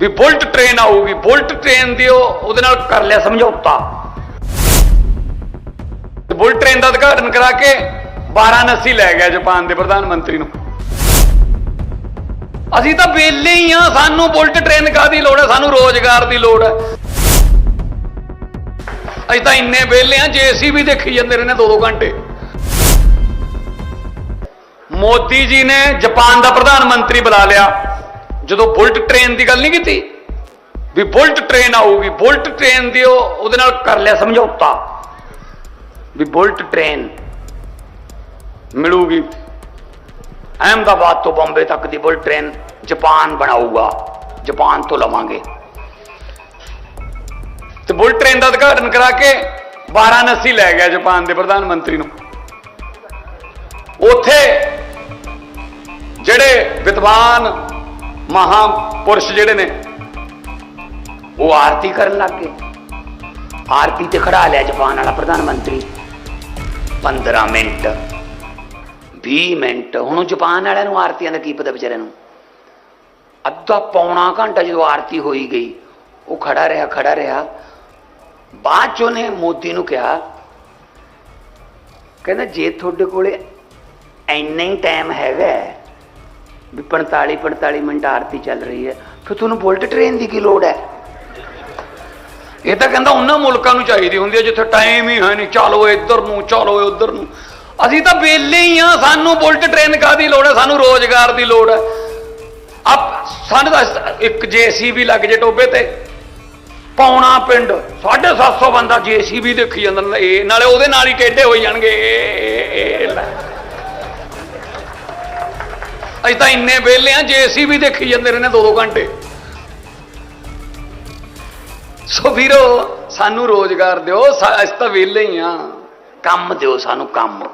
ਵੀ bullet train ਆਊਗੀ bullet train ਦੀ ਉਹਦੇ ਨਾਲ ਕਰ ਲਿਆ ਸਮਝੌਤਾ। ਬੁਲਟ ਟ੍ਰੇਨ ਦਾ ਉਦਘਾਟਨ ਕਰਾ ਕੇ ਵਾਰਾਣਸੀ ਲੈ ਗਿਆ ਜਾਪਾਨ ਦੇ ਪ੍ਰਧਾਨ ਮੰਤਰੀ ਨੂੰ। ਅਸੀਂ ਤਾਂ ਵਿਹਲੇ ਹੀ ਆ ਸਾਨੂੰ ਬੁਲਟ ਟ੍ਰੇਨ ਕਾਦੀ ਲੋੜ ਹੈ? ਸਾਨੂੰ ਰੋਜ਼ਗਾਰ ਦੀ ਲੋੜ ਹੈ। ਅਸੀਂ ਤਾਂ ਇੰਨੇ ਵਿਹਲੇ ਆ ਜੇਸੀਬੀ ਦੇਖੀ ਜਾਂਦੇ ਰਹਿੰਦੇ ਦੋ ਦੋ ਘੰਟੇ। ਮੋਦੀ ਜੀ ਨੇ ਜਾਪਾਨ ਦਾ ਪ੍ਰਧਾਨ ਮੰਤਰੀ ਬੁਲਾ ਲਿਆ। ਜਦੋਂ ਬੁਲਟ ਟ੍ਰੇਨ ਦੀ ਗੱਲ ਨਹੀਂ ਕੀਤੀ? ਵੀ ਬੁਲਟ ਟ੍ਰੇਨ ਆਊਗੀ ਬੁਲਟ ਟ੍ਰੇਨ ਦੀ ਉਹ ਉਹਦੇ ਨਾਲ ਕਰ ਲਿਆ ਸਮਝੌਤਾ। ਵੀ ਬੁਲਟ ਟ੍ਰੇਨ ਮਿਲੂਗੀ। ਅਹਿਮਦਾਬਾਦ ਤੋਂ ਬੰਬੇ ਤੱਕ ਦੀ ਬੁਲਟ ਟ੍ਰੇਨ ਜਾਪਾਨ ਬਣਾਊਗਾ। ਜਾਪਾਨ ਤੋਂ ਲਵਾਂਗੇ। ਤੇ ਬੁਲਟ ਟ੍ਰੇਨ ਦਾ ਉਦਘਾਟਨ ਕਰਾ ਕੇ ਵਾਰਾਣਸੀ ਲੈ ਗਿਆ ਜਾਪਾਨ ਦੇ ਪ੍ਰਧਾਨ ਮੰਤਰੀ ਨੂੰ। ਉੱਥੇ ਜਿਹੜੇ ਵਿਦਵਾਨ ਮਹਾਪੁਰਸ਼ ਜਿਹੜੇ ਨੇ, ਉਹ ਆਰਤੀ ਕਰਨ ਲੱਗ ਗਏ। ਆਰਤੀ ਤੇ ਖੜਾ ਲਿਆ ਜਾਪਾਨ ਵਾਲਾ ਪ੍ਰਧਾਨ ਮੰਤਰੀ। 15 ਮਿੰਟ 20 ਮਿੰਟ, ਹੁਣ ਉਹ ਜਾਪਾਨ ਵਾਲਿਆਂ ਨੂੰ ਆਰਤੀਆਂ ਦਾ ਕੀ ਪਤਾ ਵਿਚਾਰਿਆਂ ਨੂੰ? ਅੱਧਾ ਪੌਣਾ ਘੰਟਾ ਜਦੋਂ ਆਰਤੀ ਹੋਈ ਗਈ, ਉਹ ਖੜਾ ਰਿਹਾ ਖੜਾ ਰਿਹਾ। ਬਾਅਦ ਚ ਉਹਨੇ ਮੋਦੀ ਨੂੰ ਕਿਹਾ, ਕਹਿੰਦਾ ਜੇ ਤੁਹਾਡੇ ਕੋਲੇ ਇੰਨਾ ਹੀ ਟਾਈਮ ਹੈਗਾ ਵੀ 45 45 ਮਿੰਟ ਆਰਤੀ ਚੱਲ ਰਹੀ ਹੈ ਫਿਰ ਤੁਹਾਨੂੰ ਬੁਲਟ ਟ੍ਰੇਨ ਦੀ ਕੀ ਲੋੜ ਹੈ ਇਹ ਤਾਂ ਕਹਿੰਦਾ ਉਹਨਾਂ ਮੁਲਕਾਂ ਨੂੰ ਚਾਹੀਦੀ ਹੁੰਦੀ ਹੈ ਜਿੱਥੇ ਟਾਈਮ ਹੀ ਹੈ ਨਹੀਂ ਚਲੋ ਇੱਧਰ ਨੂੰ ਚਲੋ ਉੱਧਰ ਨੂੰ ਅਸੀਂ ਤਾਂ ਵਿਹਲੇ ਹੀ ਆ ਸਾਨੂੰ ਬੁਲਟ ਟ੍ਰੇਨ ਕਾਦੀ ਲੋੜ ਹੈ ਸਾਨੂੰ ਰੋਜ਼ਗਾਰ ਦੀ ਲੋੜ ਹੈ ਆਪ ਸਾਨੂੰ ਤਾਂ ਇੱਕ ਜੀਸੀਬੀ ਲੱਗ ਜੇ ਟੋਬੇ ਤੇ ਪੌਣਾ ਪਿੰਡ 750 ਬੰਦਾ ਜੀਸੀਬੀ ਦੇਖੀ ਜਾਂਦਾ ਇਹ ਨਾਲੇ ਉਹਦੇ ਨਾਲ ਹੀ ਟੇਢੇ ਹੋਈ ਜਾਣਗੇ ਅਸੀਂ ਤਾਂ ਇੰਨੇ ਵਿਹਲੇ ਆ ਵੀ ਦੇਖੀ ਜਾਂਦੇ ਰਹਿੰਦੇ ਦੋ ਦੋ ਘੰਟੇ। ਸੋ ਵੀਰੋ, ਸਾਨੂੰ ਰੋਜ਼ਗਾਰ ਦਿਓ ਅਸੀਂ ਤਾਂ ਵਿਹਲੇ ਹੀ ਆ। ਕੰਮ ਦਿਓ ਸਾਨੂੰ, ਕੰਮ।